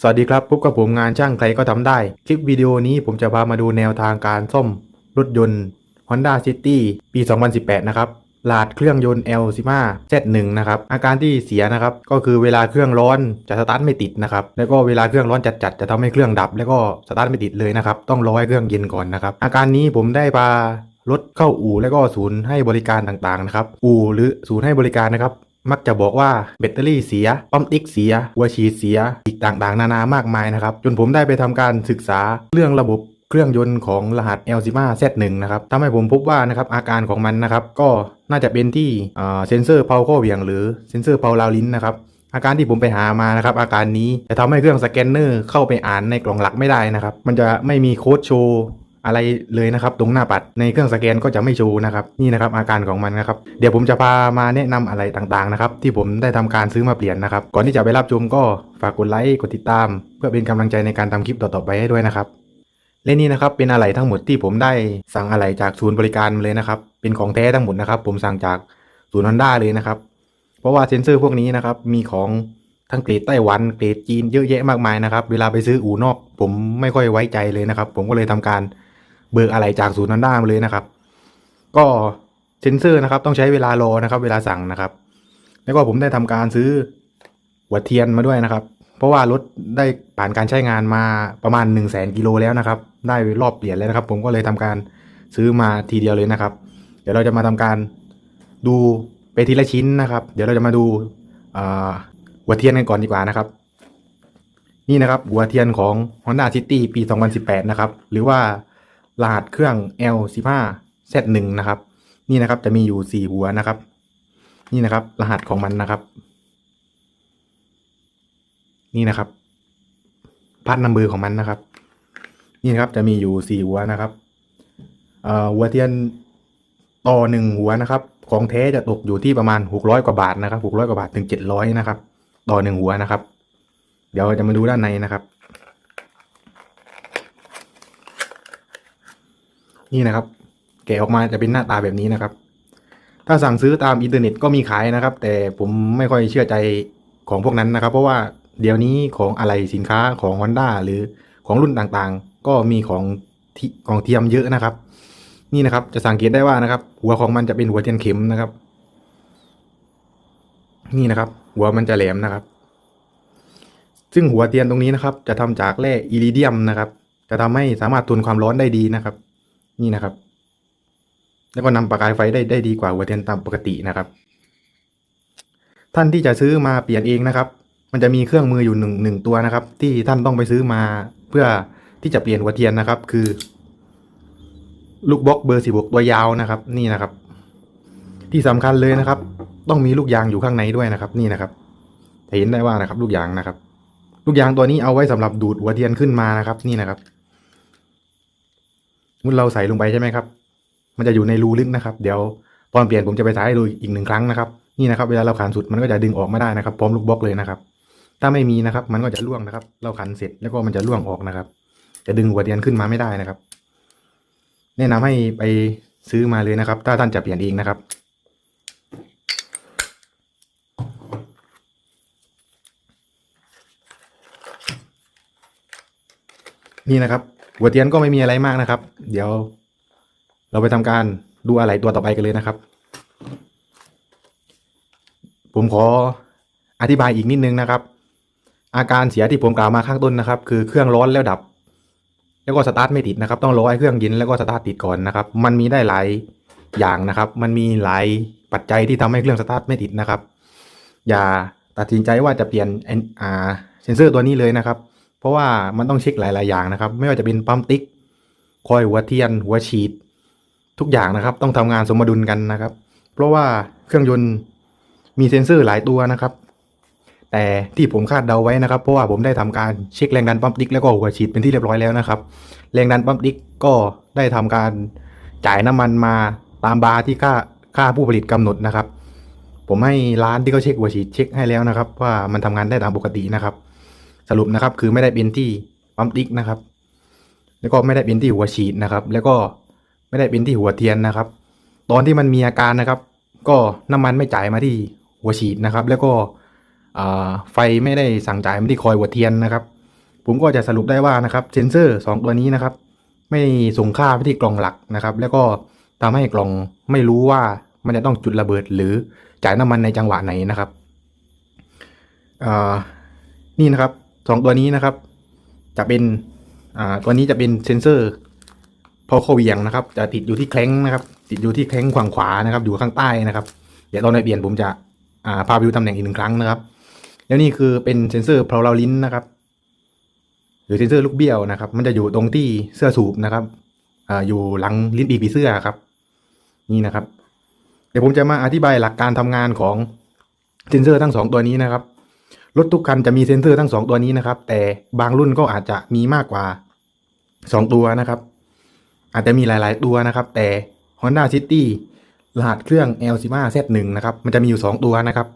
สวัสดีครับพบกับผมงานช่างใครก็ทำได้ คลิปวิดีโอนี้ผมจะพามาดูแนวทางการซ่อมรถยนต์ Honda City ปี 2018 นะครับหลาดเครื่องยนต์ L15 Z1 นะครับ อาการที่เสียนะครับ ก็คือเวลาเครื่องร้อนจะสตาร์ทไม่ติดนะครับ แล้วก็เวลาเครื่องร้อนจัดๆจะทำให้เครื่องดับ แล้วก็สตาร์ทไม่ติดเลยนะครับ ต้องรอให้เครื่องเย็นก่อนนะครับ อาการนี้ผมได้พารถเข้าอู่แล้วก็ศูนย์ให้บริการต่างๆนะครับ อู่หรือศูนย์ให้บริการนะครับ มักจะบอกว่าแบตเตอรี่เสียปั๊มติ๊กเสียหัวฉีดเสีย อีกต่างๆ นานามากมายนะครับ จนผมได้ไปทำการศึกษาเรื่องระบบเครื่องยนต์ของรหัส L15 Z1 นะครับทำให้ผมพบว่านะครับอาการของมันนะครับ ก็น่าจะเป็นที่เซนเซอร์เพาข้อเหวี่ยงหรือเซนเซอร์เพาลาวลิ้นนะครับอาการที่ผมไปหามานะครับ อาการนี้จะทำให้เครื่องสแกนเนอร์เข้าไปอ่านในกล่องหลักไม่ได้นะครับ มันจะไม่มีโค้ดโชว์ อะไรเลยนะครับตรงหน้าปัดในเครื่องสแกนก็จะไม่โชว์นะครับนี่นะครับอาการของมันนะครับเดี๋ยวผมจะพามาแนะนำอะไรต่างๆนะครับที่ผมได้ทำการซื้อมาเปลี่ยนนะครับก่อนที่จะไปรับชมก็ฝากกดไลค์กดติดตาม เพื่อเป็นกำลังใจในการทำคลิปต่อๆไปให้ด้วยนะครับและนี่นะครับเป็นอะไรทั้งหมดที่ผมได้สั่งอะไรจากศูนย์บริการเลยนะครับเป็นของแท้ทั้งหมดนะครับผมสั่งจากศูนย์ฮอนด้าเลยนะครับเพราะว่าเซนเซอร์พวกนี้นะครับมีของทั้งเกรดไต้หวันเกรดจีนเยอะแยะมากมายนะครับเวลาไปซื้ออู่นอก ผมไม่ค่อยไว้ใจเลยนะครับ ผมก็เลยทำการ เบิกอะไรจากศูนย์ฮอนด้ามาเลยนะครับ ก็เซนเซอร์นะครับ ต้องใช้เวลารอนะครับ เวลาสั่งนะครับ แล้วก็ผมได้ทำการซื้อหัวเทียนมาด้วยนะครับ เพราะว่ารถได้ผ่านการใช้งานมาประมาณ1นึ่งแสนกิโลแล้วนะครับ ได้รอบเปลี่ยนแล้วนะครับ ผมก็เลยทำการซื้อมาทีเดียวเลยนะครับ เดี๋ยวเราจะมาทำการดูไปทีละชิ้นนะครับ เดี๋ยวเราจะมาดูหัวเทียนกันก่อนดีกว่านะครับ นี่นะครับหัวเทียนของ Honda City ปี 2018 นะครับ หรือว่า รหัสเครื่อง L15 Z1 นะครับ นี่นะครับจะมีอยู่ 4 หัวนะครับ นี่นะครับ รหัสของมันนะครับ นี่นะครับพัดนัมเบอร์ของมันนะครับ นี่นะครับจะมีอยู่สี่หัวนะครับอ่อหัวเทียนต่อหนึ่งหัวนะครับ ของแท้จะตกอยู่ที่ประมาณหกร้อยกว่าบาทนะครับหกร้อยกว่าบาทถึงเจ็ดร้อยนะครับ ต่อหนึ่งหัวนะครับ เดี๋ยวจะมาดูด้านในนะครับ นี่นะครับ แกะออกมาจะเป็นหน้าตาแบบนี้นะครับ ถ้าสั่งซื้อตามอินเทอร์เน็ตก็มีขายนะครับ แต่ผมไม่ค่อยเชื่อใจของพวกนั้นนะครับ เพราะว่าเดี๋ยวนี้ของอะไรสินค้าของ Honda หรือของรุ่นต่างๆ ก็มีของที่ของเทียมเยอะนะครับ นี่นะครับ จะสังเกตได้ว่านะครับ หัวของมันจะเป็นหัวเทียนเข็มนะครับ นี่นะครับ หัวมันจะแหลมนะครับ ซึ่งหัวเทียนตรงนี้นะครับ จะทำจากแร่อิริเดียมนะครับ จะทำให้สามารถทนความร้อนได้ดีนะครับ นี่นะครับ แล้วก็นำประกายไฟได้ได้ดีกว่าหัวเทียนตามปกตินะครับ ท่านที่จะซื้อมาเปลี่ยนเองนะครับ มันจะมีเครื่องมืออยู่หนึ่งหนึ่งตัวนะครับ ที่ท่านต้องไปซื้อมาเพื่อที่จะเปลี่ยนหัวเทียนนะครับ คือ ลูกบล็อกเบอร์สิบกตัวยาวนะครับ นี่นะครับ ที่สำคัญเลยนะครับ ต้องมีลูกยางอยู่ข้างในด้วยนะครับ นี่นะครับจะเห็นได้ว่านะครับ ลูกยางนะครับ ลูกยางตัวนี้เอาไว้สำหรับดูดหัวเทียนขึ้นมานะครับ นี่นะครับ มุดเราใส่ลงไปใช่ไหมครับ มันจะอยู่ในรูลึกนะครับ เดี๋ยวตอนเปลี่ยนผมจะไปใส่ดูอีกหนึ่งครั้งนะครับ นี่นะครับ เวลาเราขันสุดมันก็จะดึงออกไม่ได้นะครับ พร้อมลูกบล็อกเลยนะครับ ถ้าไม่มีนะครับ มันก็จะล่วงนะครับ เราขันเสร็จแล้วก็มันจะล่วงออกนะครับ จะดึงหัวเทียนขึ้นมาไม่ได้นะครับ แนะนำให้ไปซื้อมาเลยนะครับ ถ้าท่านจะเปลี่ยนเองนะครับนี่นะครับ หัวเทียนก็ไม่มีอะไรมากนะครับ เดี๋ยว เราไปทำการดูอะไรตัวต่อไปกันเลยนะครับ ผมขออธิบายอีกนิดนึงนะครับ อาการเสียที่ผมกล่าวมาข้างต้นนะครับ คือเครื่องร้อนแล้วดับ แล้วก็สตาร์ทไม่ติดนะครับ ต้องรอให้เครื่องเย็นแล้วก็สตาร์ทติดก่อนนะครับ มันมีได้หลายอย่างนะครับ มันมีหลายปัจจัยที่ทำให้เครื่องสตาร์ทไม่ติดนะครับ อย่าตัดสินใจว่าจะเปลี่ยนเอ็นอ่าเซนเซอร์ตัวนี้เลยนะครับ เพราะว่ามันต้องเช็คหลาย ๆ อย่างนะครับ ไม่ว่าจะเป็นปั๊มติ๊กคอยหัวเทียน หัวฉีด ทุกอย่างนะครับ ต้องทำงานสมดุลกันนะครับ เพราะว่าเครื่องยนต์มีเซ็นเซอร์หลายตัวนะครับ แต่ที่ผมคาดเดาไว้นะครับ เพราะว่าผมได้ทำการเช็คแรงดันปั๊มติ๊กแล้วก็หัวฉีดเป็นที่เรียบร้อยแล้วนะครับ แรงดันปั๊มติ๊กก็ได้ทำการจ่ายน้ำมันมาตามบาร์ที่ค่าค่าผู้ผลิตกำหนดนะครับ ผมให้ร้านที่เขาเช็คหัวฉีดเช็คให้แล้วนะครับ ว่ามันทำงานได้ตามปกตินะครับ สรุปนะครับ คือไม่ได้เป็นที่ปั๊มติ๊กนะครับ แล้วก็ไม่ได้เป็นที่หัวฉีดนะครับ แล้วก็ไม่ได้เป็นที่หัวเทียนนะครับ ตอนที่มันมีอาการนะครับ ก็น้ำมันไม่จ่ายมาที่หัวฉีดนะครับ แล้วก็ไฟไม่ได้สั่งจ่ายมาที่คอยหัวเทียนนะครับ ผมก็จะสรุปได้ว่านะครับเซนเซอร์สองตัวนี้นะครับ ไม่ส่งค่าไปที่กล่องหลักนะครับ แล้วก็ทำให้กล่องไม่รู้ว่ามันจะต้องจุดระเบิดหรือจ่ายน้ำมันในจังหวะไหนนะครับนี่นะครับ สองตัวนี้นะครับ จะเป็นอ่าตัวนี้จะเป็นเซนเซอร์พอเขาเวียงนะครับ จะติดอยู่ที่แคล้งนะครับ ติดอยู่ที่แคล้งฝั่งขวานะครับ อยู่ข้างใต้นะครับ เดี๋ยวตอนในเปลี่ยนผมจะอ่าพาไปดูตำแหน่งอีกหนึ่งครั้งนะครับ แล้วนี่คือเป็นเซนเซอร์พลาเราลิ้นนะครับหรือเซนเซอร์ลูกเบี้ยวนะครับ มันจะอยู่ตรงที่เสื้อสูบนะครับอ่าอยู่หลังลิ้นปีกผีเสื้อครับ นี่นะครับ เดี๋ยวผมจะมาอธิบายหลักการทำงานของเซนเซอร์ทั้งสองตัวนี้นะครับ รถทุกคันจะมีเซนเซอร์ทั้งสองตัวนี้นะครับ แต่บางรุ่นก็อาจจะมีมากกว่าสองตัวนะครับ อาจจะมีหลาย ๆ ตัวนะครับ แต่ Honda City รหัสเครื่อง L 1 5 Z1 นะครับ มันจะมีอยู่สองตัวนะครับ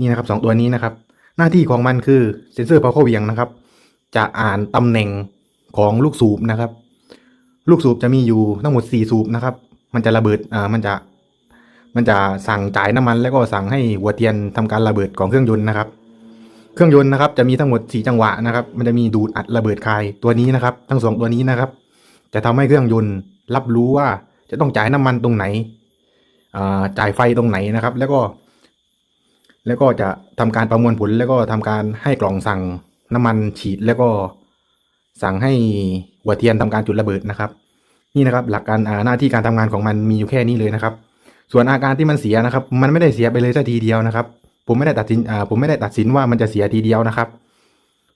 นี่นะครับสองตัวนี้นะครับ หน้าที่ของมันคือเซนเซอร์พาวเวอร์เวียงนะครับ จะอ่านตำแหน่งของลูกสูบนะครับ ลูกสูบจะมีอยู่ทั้งหมด 4 สูบนะครับ มันจะระเบิด อ่า มันจะ มันจะสั่งจ่ายน้ำมัน แล้วก็สั่งให้หัวเทียนทำการระเบิดของเครื่องยนต์นะครับ เครื่องยนต์นะครับจะมีทั้งหมด 4 จังหวะนะครับ มันจะมีดูดอัดระเบิดคายตัวนี้นะครับ ทั้งสองตัวนี้นะครับ จะทำให้เครื่องยนต์รับรู้ว่าจะต้องจ่ายน้ำมันตรงไหนจ่ายไฟตรงไหนนะครับ แล้วก็ แล้วก็จะทำการประมวลผลแล้วก็ทำการให้กล่องสั่งน้ำมันฉีดแล้วก็สั่งให้หัวเทียนทำการจุดระเบิดนะครับ นี่นะครับ หลักการหน้าที่การทำงานของมันมีอยู่แค่นี้เลยนะครับ ส่วนอาการที่มันเสียนะครับ มันไม่ได้เสียไปเลยสักทีเดียวนะครับ ผมไม่ได้ตัดสินอ่าผมไม่ได้ตัดสินว่ามันจะเสียทีเดียวนะครับ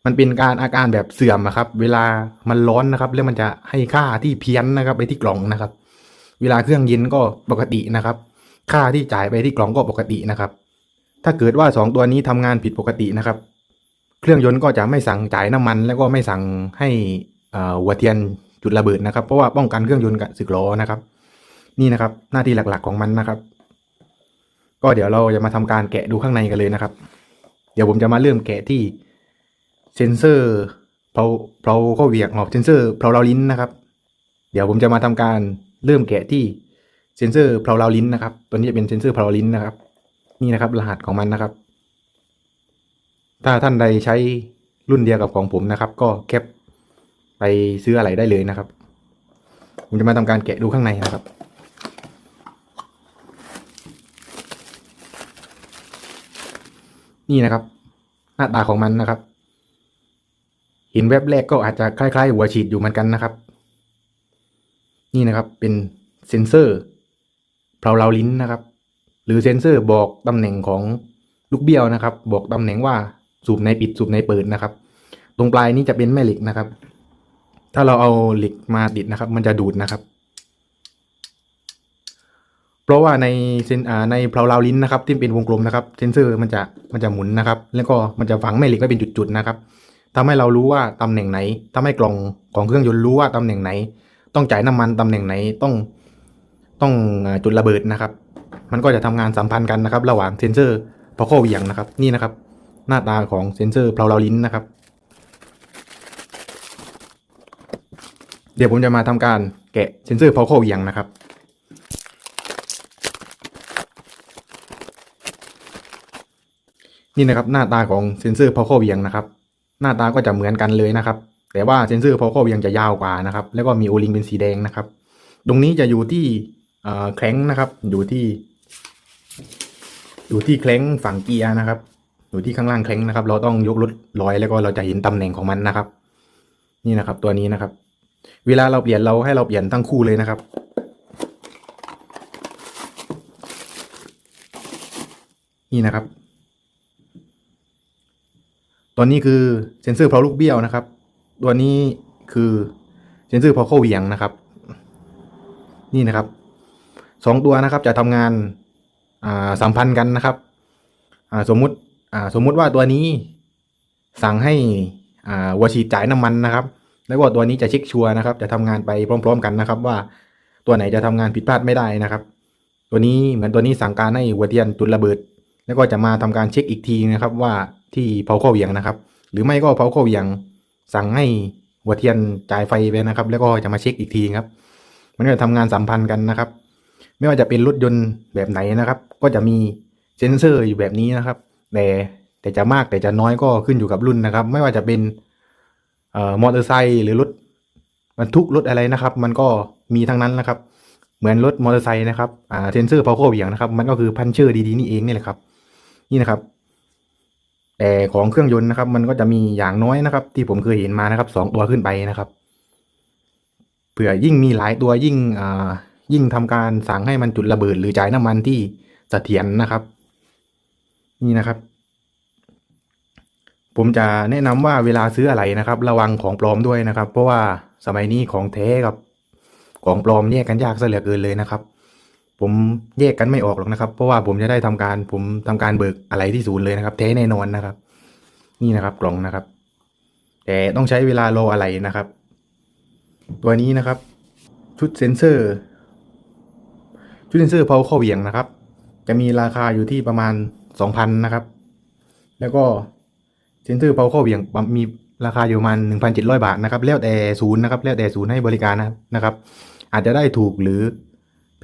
มันเป็นการอาการแบบเสื่อมนะครับ เวลามันร้อนนะครับ แล้วมันจะให้ค่าที่เพี้ยนนะครับ ไปที่กล่องนะครับ เวลาเครื่องเย็นก็ปกตินะครับ ค่าที่จ่ายไปที่กล่องก็ปกตินะครับ ถ้าเกิดว่าสองตัวนี้ทำงานผิดปกตินะครับ เครื่องยนต์ก็จะไม่สั่งจ่ายน้ำมัน แล้วก็ไม่สั่งให้อ่าหัวเทียนจุดระเบิดนะครับ เพราะว่าป้องกันเครื่องยนต์กับสึกล้อนะครับ นี่นะครับ หน้าที่หลักๆของมันนะครับ ก็เดี๋ยวเราจะมาทำการแกะดูข้างในกันเลยนะครับ เดี๋ยวผมจะมาเริ่มแกะที่เซนเซอร์เพลาเพลาข้อเหวียงออกเซนเซอร์เพลาเราลิ้นนะครับ เดี๋ยวผมจะมาทำการเริ่มแกะที่เซนเซอร์เพลาเราลิ้นนะครับ ตัวนี้จะเป็นเซนเซอร์เพลาลิ้นนะครับ นี่นะครับ รหัสของมันนะครับ ถ้าท่านใดใช้รุ่นเดียวกับของผมนะครับ ก็แคปไปซื้ออะไรได้เลยนะครับ ผมจะมาทำการแกะดูข้างในนะครับ นี่นะครับ หน้าตาของมันนะครับ เห็นแวบแรกก็อาจจะคล้ายๆ หัวฉีดอยู่เหมือนกันนะครับ นี่นะครับเป็นเซ็นเซอร์เพลาเราลิ้นนะครับ หรือเซ็นเซอร์บอกตำแหน่งของลูกเบี้ยวนะครับ บอกตำแหน่งว่าสูบในปิดสูบในเปิดนะครับ ตรงปลายนี้จะเป็นแม่เหล็กนะครับ ถ้าเราเอาเหล็กมาติดนะครับ มันจะดูดนะครับ เพราะว่าในเซนอ่าในเพลาเราลิ้นนะครับที่เป็นวงกลมนะครับเซนเซอร์มันจะมันจะหมุนนะครับ แล้วก็มันจะฝังแม่เหล็กไว้เป็นจุดๆนะครับทำให้เรารู้ว่าตำแหน่งไหนทำให้กล่องของเครื่องยนต์รู้ว่าตำแหน่งไหน ต้องจ่ายน้ำมันตำแหน่งไหนต้องต้องจุดระเบิดนะครับ มันก็จะทำงานสัมพันธ์กันนะครับ ระหว่างเซนเซอร์พอเข้าเหวี่ยงนะครับนี่นะครับ หน้าตาของเซนเซอร์เพลาเราลิ้นนะครับ เดี๋ยวผมจะมาทำการแกะเซนเซอร์พอเข้าเหวี่ยงนะครับ นี่นะครับหน้าตาของเซนเซอร์พอเข้าเวียงนะครับ หน้าตาก็จะเหมือนกันเลยนะครับ แต่ว่าเซนเซอร์พอเข้าเวียงจะยาวกว่านะครับ แล้วก็มีโอลิงเป็นสีแดงนะครับ ตรงนี้จะอยู่ที่แคล้งนะครับ อยู่ที่ อยู่ที่แคล้งฝั่งเกียร์นะครับ อยู่ที่ข้างล่างแคล้งนะครับ เราต้องยกรถลอยแล้วก็เราจะเห็นตำแหน่งของมันนะครับ นี่นะครับ ตัวนี้นะครับ เวลาเราเปลี่ยนเราให้เราเปลี่ยนทั้งคู่เลยนะครับนี่นะครับ ตัวนี้คือเซนเซอร์เพลาลูกเบี้ยวนะครับ ตัวนี้คือเซนเซอร์เพลาเข้าเหวี่ยงนะครับ นี่นะครับสองตัวนะครับจะทำงานอ่าสัมพันธ์กันนะครับอ่าสมมุติอ่าสมมุติว่าตัวนี้สั่งให้อ่าวัวฉีดจ่ายน้ำมันนะครับ แล้วก็ตัวนี้จะเช็คชัวร์นะครับ จะทำงานไปพร้อม ๆ กันนะครับ ว่าตัวไหนจะทำงานผิดพลาดไม่ได้นะครับ ตัวนี้เหมือนตัวนี้สั่งการให้หัวเทียนจุดระเบิด แล้วก็จะมาทำการเช็คอีกทีนะครับว่า ที่เผาข้อเหวียงนะครับ หรือไม่ก็เผาข้อเหวียง สั่งให้หัวเทียนจ่ายไฟไปนะครับ แล้วก็จะมาเช็คอีกทีครับ มันก็จะทำงานสัมพันธ์กันนะครับ ไม่ว่าจะเป็นรถยนต์แบบไหนนะครับ ก็จะมีเซ็นเซอร์อยู่แบบนี้นะครับ แต่แต่จะมากแต่จะน้อยก็ขึ้นอยู่กับรุ่นนะครับ ไม่ว่าจะเป็นเอ่อมอเตอร์ไซค์หรือรถบรรทุกรถอะไรนะครับ มันก็มีทั้งนั้นนะครับ เหมือนรถมอเตอร์ไซค์นะครับอ่าเซนเซอร์พาวเวอร์เหวี่ยงนะครับ มันก็คือพันเชอร์ดีๆนี่เองนี่แหละครับ นี่นะครับ แต่ของเครื่องยนต์นะครับ มันก็จะมีอย่างน้อยนะครับ ที่ผมเคยเห็นมานะครับสองตัวขึ้นไปนะครับเผื่อยิ่งมีหลายตัวยิ่งอ่ายิ่งทำการสั่งให้มันจุดระเบิดหรือจ่ายน้ำมันที่เสถียรนะครับ นี่นะครับ ผมจะแนะนำว่าเวลาซื้ออะไรนะครับ ระวังของปลอมด้วยนะครับ เพราะว่าสมัยนี้ของแท้กับของปลอมแยกกันยากซะเหลือเกินเลยนะครับ ผมแยกกันไม่ออกหรอกนะครับ เพราะว่าผมจะได้ทำการผมทำการเบิกอะไรที่ศูนย์เลยนะครับแท้แน่นอนนะครับ นี่นะครับกล่องนะครับ แต่ต้องใช้เวลารออะไรนะครับ ตัวนี้นะครับ ชุดเซ็นเซอร์ ชุดเซ็นเซอร์เพาเข้าเหวี่ยงนะครับ จะมีราคาอยู่ที่ประมาณสองพันนะครับ แล้วก็เซ็นเซอร์เพาเข้าเหวี่ยงมีราคาอยู่ประมาณหนึ่งพันเจ็ดร้อยบาทนะครับแล้วแต่ศูนย์นะครับแล้วแต่ศูนย์ให้บริการนะครับ อาจจะได้ถูกหรือ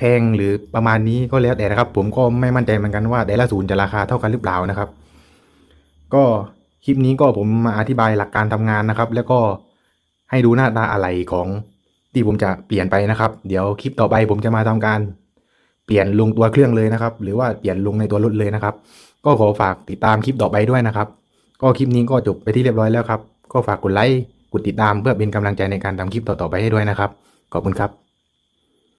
แพงหรือประมาณนี้ก็แล้วแต่นะครับ ผมก็ไม่มั่นใจเหมือนกันว่าแต่ละศูนย์จะราคาเท่ากันหรือเปล่านะครับ ก็คลิปนี้ก็ผมมาอธิบายหลักการทำงานนะครับ แล้วก็ให้ดูหน้าตาอะไรของที่ผมจะเปลี่ยนไปนะครับ เดี๋ยวคลิปต่อไปผมจะมาทำการเปลี่ยนลงตัวเครื่องเลยนะครับ หรือว่าเปลี่ยนลงในตัวรถเลยนะครับ ก็ขอฝากติดตามคลิปต่อไปด้วยนะครับ ก็คลิปนี้ก็จบไปที่เรียบร้อยแล้วครับ ก็ฝากกดไลค์กดติดตามเพื่อเป็นกำลังใจในการทำคลิปต่อๆไปให้ด้วยนะครับขอบคุณครับ